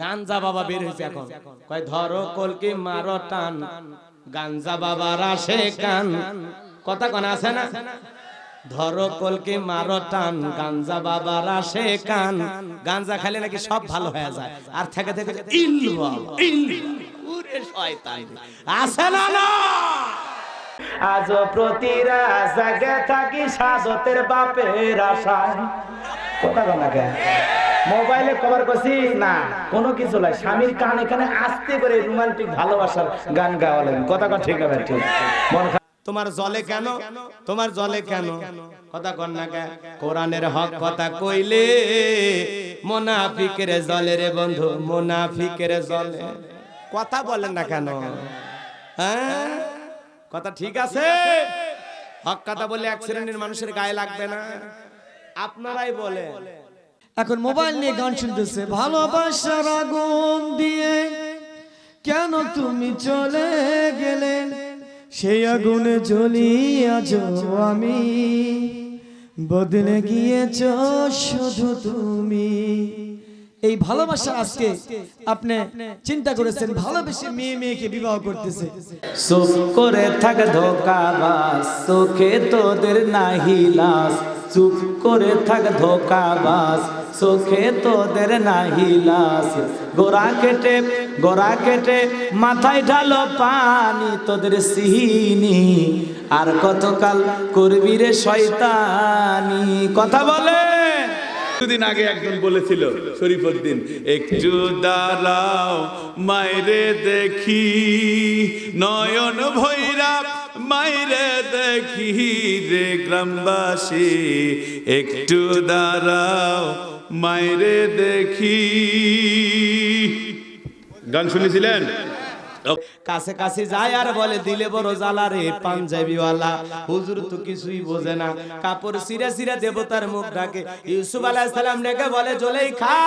গাঞ্জা বাবা বের হয়েছে এখন। কয় ধরো কলকি মারো টান গাঞ্জা বাবার আসে কান। কথা কোন আছে না? ধরো কলকি মারো টান গাঞ্জা বাবার আসে কান। গাঞ্জা খাইলে নাকি সব ভালো হয়ে যায়। আর থেকে থেকে ইল ইল ওরে শয়তান। আছে না না? আজ প্রতিরা জাগে থাকি সাজতের বাপের আশায়। কথা কনা কে মোবাইলে কভার করছি না, কোনো কিছু নাই। স্বামীর কান এখানে আসতে করে রোমান্টিক ভালোবাসার গান গাওয়ালেন কথা কন, ঠিক হবে, ঠিক। মন তোমার জলে কেন? তোমার জলে কেন? কথা কন না কোরআনের হক কথা কইলে মোনাফিকের জলে রে বন্ধু, মোনাফিকের জলে। কথা বলেন না কেন? হ্যাঁ? কথা ঠিক আছে? হক কথা বলে এক শ্রেণির মানুষের গায়ে লাগবে না। আপনারাই বলে এখন মোবাইল নিয়ে গান শুনতেছে ভালোবাসার আগুন দিয়ে কেন তুমি চলে গেলে সেই আগুনে জ্বলি আজ আমি। বদলে গিয়েছ শুধু তুমি। এই ভালোবাসা আজকে আপনি চিন্তা করেছেন ভালোবেসে মেয়ে মেয়েকে বিবাহ করতেছে। চুপ করে থাক ধোকাবাস চোখে তোদের নাহি লাস চুপ করে থাক ধোকাবাস চোখে তোদের নাহি লাস গোড়া কেটে গোড়া কেটে, মাথায় ঢালো পানি তোদের সিহিনি। আর কতকাল করবি রে শয়তানি? কথা বলে। কিছুদিন আগে একজন বলেছিল, শরীফুদ্দিন, একটু দাঁড়াও, মাইরে দেখি, নয়ন ভৈরা মাইরে দেখি রে গ্রামবাসী একটু দাঁড়াও মাইরে দেখি। গান শুনেছিলেন? কাছে কাছে যায় আর বলে, দিলে বড় জ্বালা রে, পাঞ্জাবিওয়ালা। হুজুর তো কিছুই বোঝে না। কাপড় সিরে সিরে দেবতার মুখ ডাকে। ইউসুফ আলাইহিস সালাম ডেকে বলে জলেই খা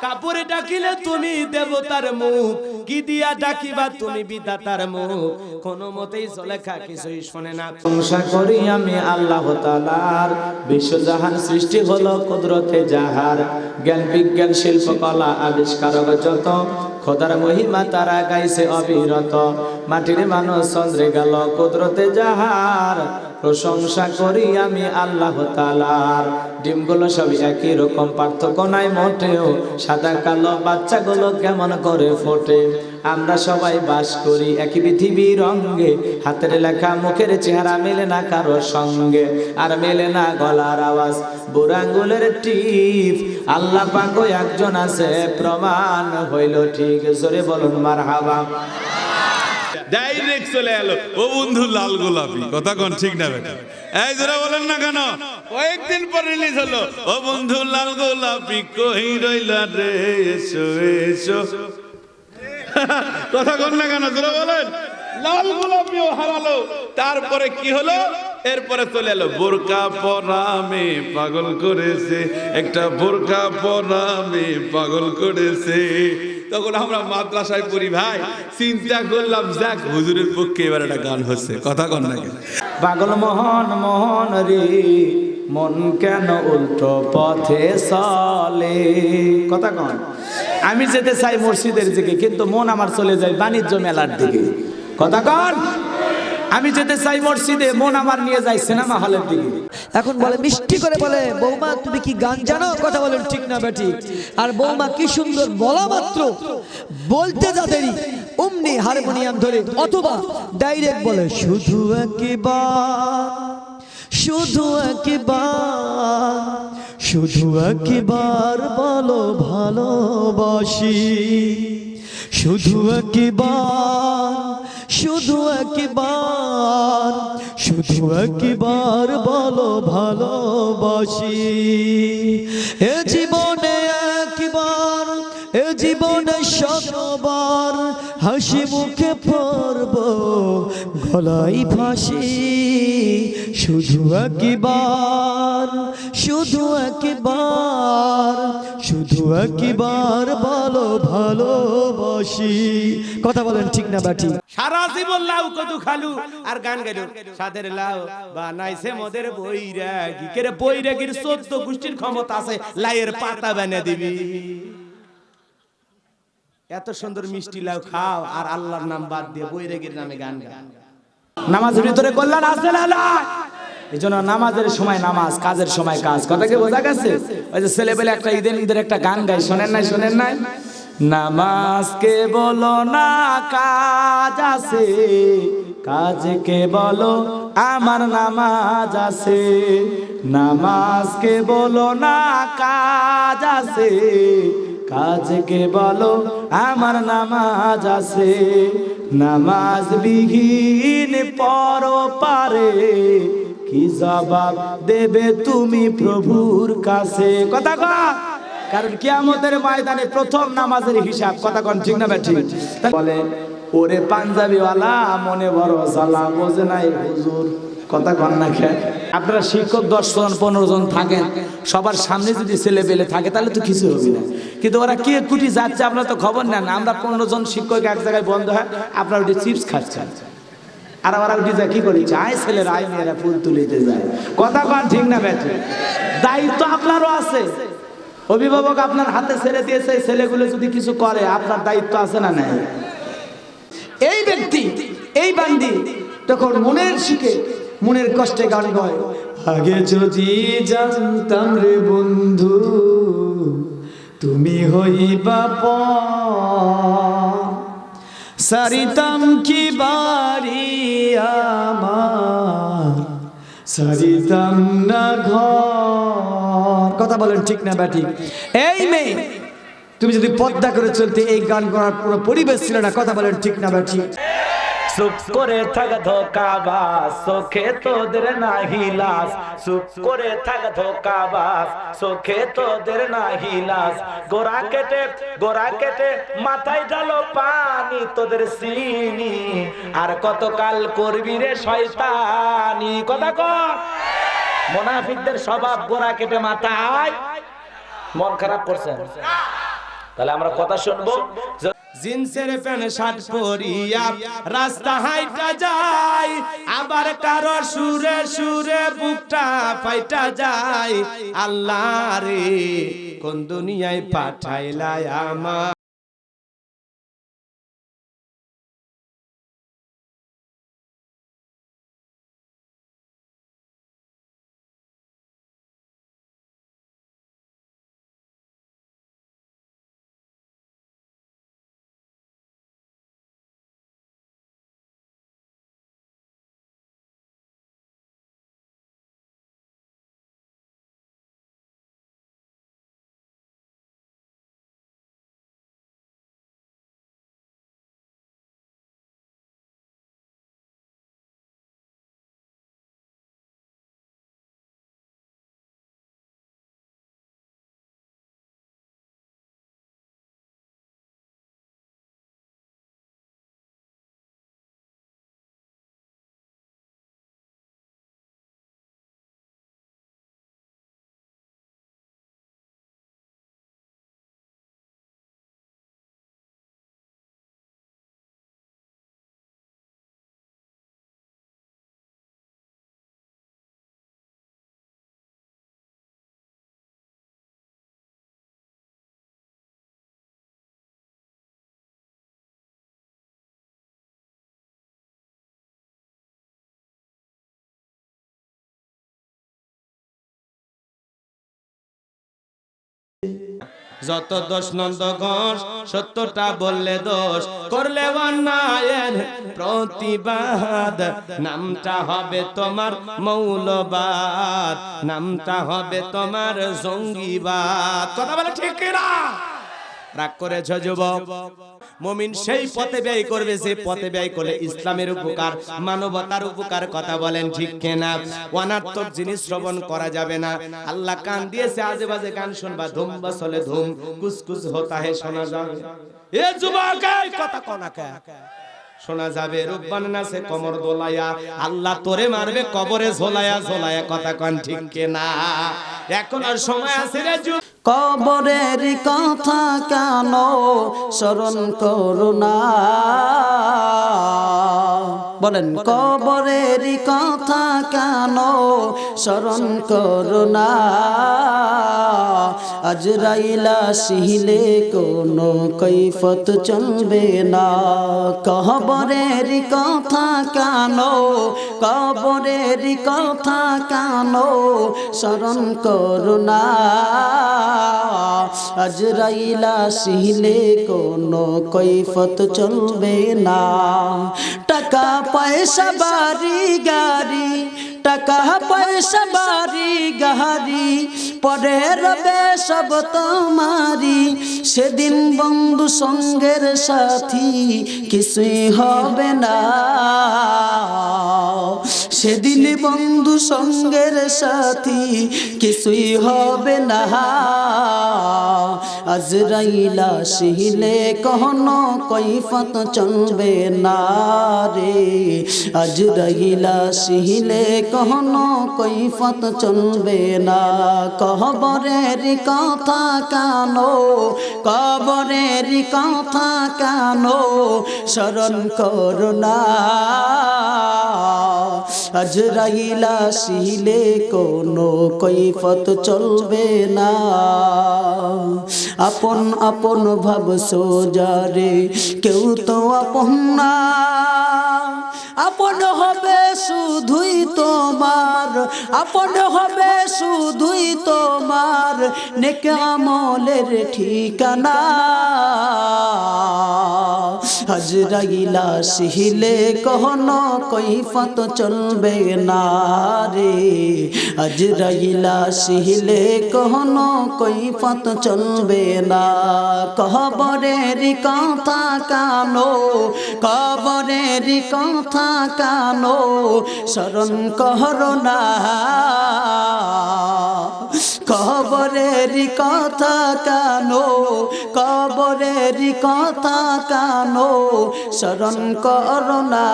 কাপড়ে ডাকিলে তুমি দেবতার মুখ। কি দিয়া ডাকিবা তুমি বিধাতার মুখ? কোনো মতেই জলেখা কিছুই শোনে না। প্রশংসা করি আমি আল্লাহ তাআলার। বিশ্বজাহান সৃষ্টি হলো কুদরতে যাহার। জ্ঞান বিজ্ঞান, শিল্পকলা, আবিষ্কারক যত খোদার মহিমা তারা গাইছে অবিরত। মাটির মানুষ চন্দ্রে গেল কুদরতে যাহার। প্রশংসা করি আমি আল্লাহ তালার ডিমগুলো সব একই রকম, পার্থক্য নাই মোটেও। সাদা কালো বাচ্চাগুলো কেমন করে ফোটে। আমরা সবাই বাস করি একই পৃথিবীর রঙ্গে হাতের লেখা মুখের চেহারা মেলে না কারও সঙ্গে। আর মেলে না গলার আওয়াজ বুড়াঙ্গুলের টিপ। আল্লাহ পাকো একজন আছে, প্রমাণ হইল ঠিক। জোরে বলুন মার হাবা ডাইরেক্ট চলে এলো। ও বন্ধু লাল গোলাপি, কথা কোন ঠিক না বেটা? এই জোরে বলেন না কেন? কয়েকদিন পর রিলিজ হলো। ও বন্ধু লাল গোলাপি কই রইলা রে, এসো এসো। কথা কোন না কেন জোরে বলেন। লাল গোলাপিও হারালো। তারপরে কি হলো? এরপরে চলে এলো বোরকা পরামে পাগল করেছে। একটা বোরকা পরামে পাগল করেছে। তখন আমরা মাদ্রাসায় পড়ি ভাই চিন্তা করলাম যাক হুজুরের পক্ষে এবার একটা গান হচ্ছে। কথা কন না কেন? পাগল মোহন মোহন রে মন কেন উল্টো পথে চলে? কথা কন। আমি যেতে চাই মসজিদের দিকে, কিন্তু মন আমার চলে যায় বাণিজ্য মেলার দিকে। কথা কন? আমি যেতে চাই মসজিদে, মন আমার নিয়ে যায় সিনেমা হলের দিকে। এখন বলে, মিষ্টি করে বলে, বৌমা, তুমি কি গান জানো? কথা বলেন ঠিক না বেটি আর বৌমা, কি সুন্দর বলা মাত্র। বলতে যা দেরি, অমনি হারমোনিয়াম ধরে, অথবা ডাইরেক্ট বলে, শুধু একবার শুধু একবার শুধু একবার বলো ভালোবাসি। শুধু একবার শুধু একবার শুধু একবার বলো ভালোবাসি। এ জীবনে একবার, এ জীবনে শতবার হাসি মুখে পড়ব গলাই ফাঁসি। শুধু একবার শুধু একবার শুধু একবার বলো, ভালোবাসি। কথা বলেন ঠিক না, বাটি? সারা জীবন লাউ কদু খালু, আর গান গাইল। সাদের লাউ বানাইছে মোদের বৈরাগী। কেরে বৈরাগীর চোদ্দ গোষ্ঠীর ক্ষমতা আছে, লাইয়ের পাতা বানিয়ে দিবি। এত সুন্দর মিষ্টি লাউ খাও, আর আল্লাহর নাম বাদ দিয়ে বৈরাগীর নামে গান গান নামাজের ভিতরে কল্যাণ আছে না? এই জন্য নামাজের সময় নামাজ, কাজের সময় কাজ। কথা কি বোঝা গেছে? ওই যে ছেলেবেলে একটা ঈদের ঈদের একটা গান গাই শোনেন নাই শোনেন নাই? নামাজকে বলো না, কাজ আছে। কাজকে বলো, আমার নামাজ আছে। নামাজকে বলো না, কাজ আছে। কাজকে বলো, আমার নামাজ আছে। নামাজ বিহীন পর পারে কি দেবে তুমি প্রভুর কাছে? কথা কন কারণ কিয়ামতের ময়দানে প্রথম নামাজের হিসাব, কথা কন ঠিক না ঠিক বলে, ওরে পাঞ্জাবিওয়ালা, মনে বড় জ্বালা, বোঝে নাই হুজুর। কথা কন না খেয়ে আপনারা শিক্ষক দশ জন, পনেরো জন থাকেন। সবার সামনে যদি ছেলে পেলে থাকে, তাহলে তো কিছু হবে না। কিন্তু ওরা কে কুটি যাচ্ছে, আপনারা তো খবর নেন। আমরা পনেরো জন শিক্ষক এক জায়গায় বন্ধ হয়, আপনারা ওটি চিপস খাচ্ছেন। আর ওরা উঠে যায় কি করি? আয় ছেলেরা আয় মেয়েরা ফুল তুলিতে যায়। কথা কন ঠিক না ব্যাটে দায়িত্ব আপনারও আছে। অভিভাবক আপনার হাতে ছেড়ে দিয়েছে ছেলেগুলো যদি কিছু করে আপনার দায়িত্ব আছে না নাই? এই ব্যক্তি এই বান্দি তখন মনের শিখে মনের কষ্টে গান গায়। আগে যদি জানতাম রে বন্ধু তুমি হইবা পর, সারিতাম কি বাড়ি আমার? সারিতাম না ঘর। কথা বলেন ঠিক না, ব্যাটি। এই মেয়ে, তুমি যদি পদ্মা করে চলতে এই গান করার কোনো পরিবেশ ছিল না, কথা বলেন ঠিক না, ব্যাটি। চুপ করে থাক ধোকাবাস চোখে তোদের নাহি লাস চুপ করে থাক ধোকাবাস চোখে তোদের নাহি লাস গোড়া কেটে গোড়া কেটে মাথায় ডালো পানি তোদের চিনি। আর কতকাল করবি রে শয়তানি? কথা কর মোনাফিকদের স্বভাব গোরা কেটে মাথায়। মন খারাপ করছেন? তাহলে আমরা কথা শুনব। জিন্সের প্যান্ট শার্ট পরিয়া রাস্তা হাইটা যায়, আবার কারও সুরে সুরে বুকটা পাইটা যায়। আল্লাহ রে, কোন দুনিয়ায় পাঠাইলায় আমার যত দোষ নন্দ ঘোষ, সত্যটা বললে দোষ, করলে অন্যায়ের প্রতিবাদ। নামটা হবে তোমার মৌলবাদ, নামটা হবে তোমার জঙ্গিবাদ। কথা বলে ঠিক না রাগ করেছ, যুবক? মমিন সেই পথে ব্যয় করবে, যে পথে ব্যয় করলে ইসলামের উপকার, মানবতার উপকার কথা বলেন, ঠিক কেনা? অনার্থক জিনিস শ্রবণ করা যাবে না। আল্লাহ কান দিয়েছে আজে বাজে গান শুনবা, ধুম বসলে ধুম, কুসকুস হতা হে, শোনা যাবে এ যুবক কথা কনা? কে শোনা যাবে, রূপবান নাচে কমর দোলায়া আল্লাহ তোরে মারবে, কবরে ঝোলায়া ঝোলায়া কথা কন, ঠিক কেনা? এখন আর সময় আছে রে কবরের কথা কেন স্মরণ করুণা বলেন কবরের কথা কেন স্মরণ করুণা আজরাইলা সিহিলে কোনো কৈফত চলবে না। কবরের কথা কেন কবরের কথা কেন স্মরণ করুণা আজরাইলা সিহলে কোনো কৈফত চলবে না। টাকা পয়সা বাড়ি গাড়ি, টাকা পয়সা বাড়ি গাড়ি, পরে রবে সব তোমারি। সেদিন বন্ধু সঙ্গের সাথী কিছুই হবে না। সেদিন বন্ধু সঙ্গের সাথী কিছুই হবে না। আজরাইলা শিলে কহনো কৈফত চলবে না রে? আজরাইলা শিলে কহনো কৈফত চলবে না। কহবরের কথা কানো, কবরের কথা কানো, স্মরণ করুণা আজরাইলা শিলে কোনো কৈফত চলবে না। আপন আপন ভাব সোজারে কেউ তো আপন না। আপন হবে শুধুই তোমার, আপন হবে শুধুই তোমার, নেক আমলের ঠিকানা। হজরাইলা সিহিলে কহনো কৈফত চলবে না রে। হজরাইলা সিহিলে কহনো কৈফত চলবে না। কবরের কথা কানো, কবরের কথা কানো স্মরণ করো না। কবরের কথা কানো? কবরের কথা কানো? শরণ করো না।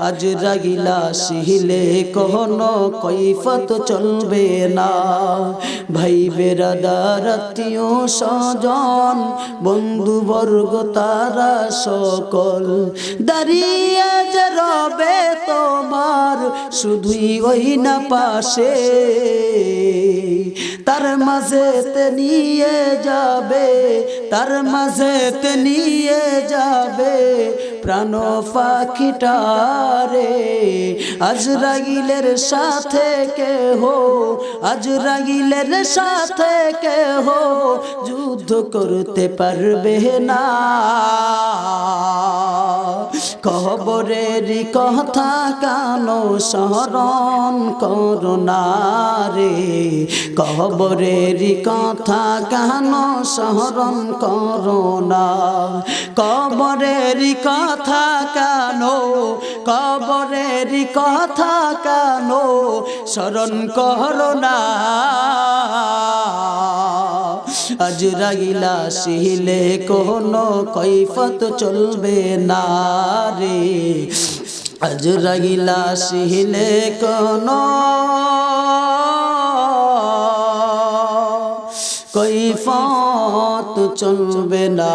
আজ রাগিলা সিহিলে কহনো কৈফত চলবে না। ভাই বেরাদার আত্মীয় স্বজন বন্ধু বর্গ তারা সকল। দাঁড়িয়ে যে রবে তোমার, শুধুই ওই না পাশে। তার মাঝেতে নিয়ে যাবে, তার মাঝেতে নিয়ে যাবে প্রাণ পাখিটারে। আজরাগিলের সাথে কে হো আজরাগিলের সাথে কে হো যুদ্ধ করতে পারবে না। কবরের কথা কানো স্মরণ করুণা রে। কবরের কথা কানো স্মরণ করুণা কবরের কথা কানো, কবরের কথা কানো স্মরণ করুণা আজরাইলা শিলে কোনো কৈফত চলবে না রে। আজরাইলা শিলে কোনো কৈফত চলবে না।